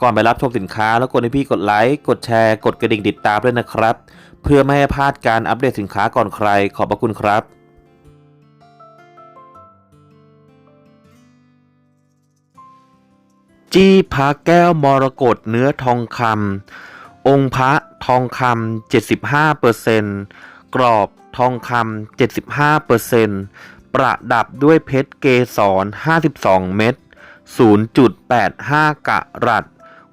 ก่อนไปรับชมสินค้าแล้วกดให้พี่กดไลค์ กดแชร์ กดกระดิ่งติดตามด้วยนะครับ เพื่อไม่ให้พลาดการอัปเดตสินค้าก่อนใคร ขอบพระคุณครับจี้พระแก้วมรกตเนื้อทองคำองค์พระทองคำ75เปอร์เซนกรอบทองคำ75เปอร์เซนประดับด้วยเพชรเกสร52 เม็ด0.85 กะรัต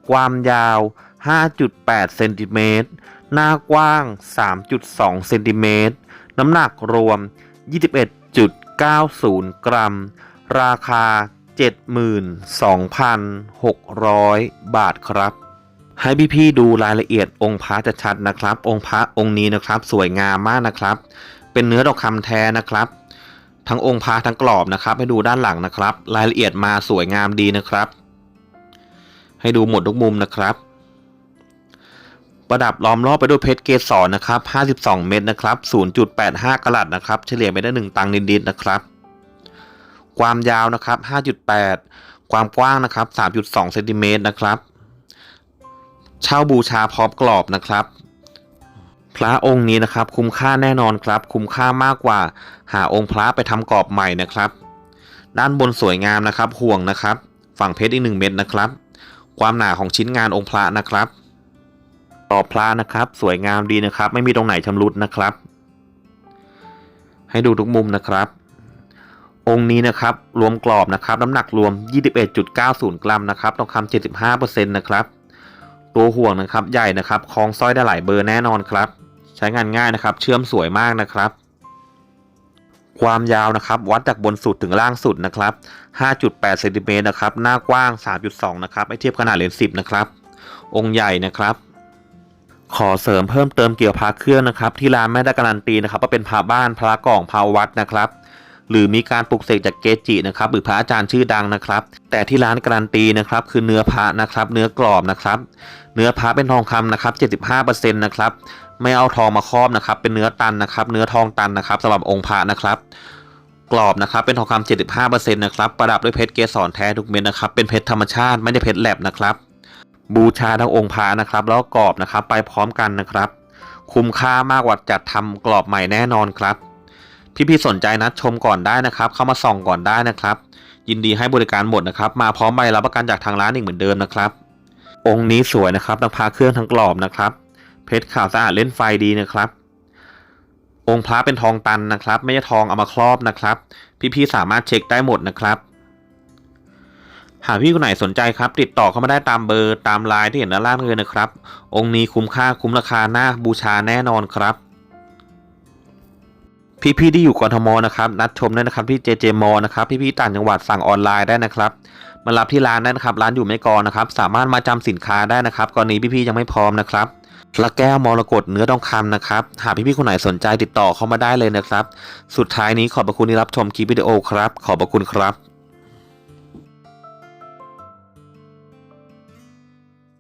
ความยาว 5.8 เซนติเมตร หน้ากว้าง 3.2 เซนติเมตร น้ำหนักรวม 21.90 กรัม ราคา 72,600 บาทครับให้พี่ๆดูรายละเอียดองค์พระจะชัดนะครับ องค์พระองค์นี้นะครับ สวยงามมากนะครับ เป็นเนื้อดอกคำแท้นะครับ ทั้งองค์พระทั้งกรอบนะครับ ให้ดูด้านหลังนะครับ รายละเอียดมาสวยงามดีนะครับ ให้ดูหมดทุกมุมนะครับ ประดับล้อมรอบไปด้วยเพชรเกสรนะครับ 52 เม็ดนะครับ 0.85กะรัตนะครับ เฉลี่ยไปได้ 1 ตังค์นิดๆนะครับ ความยาวนะครับ 5.8 ความกว้างนะครับ 3.2 เซนติเมตรนะครับ เช่าบูชาพร้อมกรอบนะครับพระองค์นี้นะครับ คุ้มค่าแน่นอนครับ คุ้มค่ามากกว่า หาองค์พระไปทำกรอบใหม่นะครับ ด้านบนสวยงามนะครับห่วงนะครับ ฝั่งเพชรอีก1เม็ดนะครับ ความหนาของชิ้นงานองค์พระนะครับกรอพระนะครับ สวยงามดีนะครับ ไม่มีตรงไหนชำรุดนะครับ ให้ดูทุกมุมนะครับ องค์นี้นะครับ รวมกรอบนะครับ น้ำหนักรวม 21.90 กรัมนะครับทองคำ75%นะครับ ตัวห่วงนะครับ ใหญ่นะครับ คล้องสร้อยได้หลายเบอร์แน่นอนครับ ใช้งานง่ายนะครับ เชื่อมสวยมากนะครับ ความยาวนะครับ วัดจากบนสุดถึงล่างสุดนะครับ 5.8เซนติเมตรนะครับ หน้ากว้าง 3.2 นะครับไม่เทียบขนาดเลนส์10 นะครับ องค์ใหญ่นะครับ ขอเสริมเพิ่มเติมเกี่ยวพาเครื่องนะครับ ที่ร้านแม่ได้การันตีนะครับว่าเป็นพระบ้านพระกล่องพระวัดนะครับ หรือมีการปลุกเสกจากเกจินะครับหรือพระอาจารย์ชื่อดังนะครับ แต่ที่ร้านการันตีนะครับคือเนื้อพระนะครับ เนื้อกรอบนะครับ เนื้อพระเป็นทองคำนะครับ 75%นะครับไม่เอาทองมาครอบนะครับ เป็นเนื้อตันนะครับ เนื้อทองตันนะครับสำหรับองค์พระนะครับกรอบนะครับเป็นทองคำ75%นะครับประดับด้วยเพชรเกสรแท้ทุกเม็ดนะครับ เป็นเพชรธรรมชาติไม่ได้เพชรแลบนะครับ บูชาทั้งองค์พระนะครับ แล้วก็กรอบนะครับไปพร้อมกันนะครับ คุ้มค่ามากกว่าจัดทำกรอบใหม่แน่นอนครับ พี่ๆสนใจนะชมก่อนได้นะครับ เข้ามาส่องก่อนได้นะครับ ยินดีให้บริการหมดนะครับ มาพร้อมใบรับประกันจากทางร้านอีกเหมือนเดิมนะครับ องค์นี้สวยนะครับทั้งพาเครื่องทั้งกรอบนะครับ เพชรขาวสะอาดเล่นไฟดีนะครับ องค์พระเป็นทองตันนะครับ ไม่ใช่ทองเอามาครอบนะครับ พี่ๆสามารถเช็คได้หมดนะครับหากพี่คนไหนสนใจครับ ติดต่อเข้ามาได้ตามเบอร์ตามไลน์ที่เห็นด้านล่างเลยนะครับ องค์นี้คุ้มค่าคุ้มราคาหน้าบูชาแน่นอนครับ พี่ๆที่อยู่กทมนะครับนัดชมได้นะครับที่เจเจมอนะครับพี่ๆต่างจังหวัดสั่งออนไลน์ได้นะครับมารับที่ร้านได้นะครับร้านอยู่ไม่กรนะครับ สามารถมาจำสินค้าได้นะครับกรณีพี่ๆยังไม่พร้อมนะครับละแก้วมรกตเนื้อทองคำนะครับ หากพี่ๆคนไหนสนใจติดต่อเข้ามาได้เลยนะครับ สุดท้ายนี้ขอบพระคุณที่รับชมคลิปวิดีโอครับ ขอบพระคุณครับ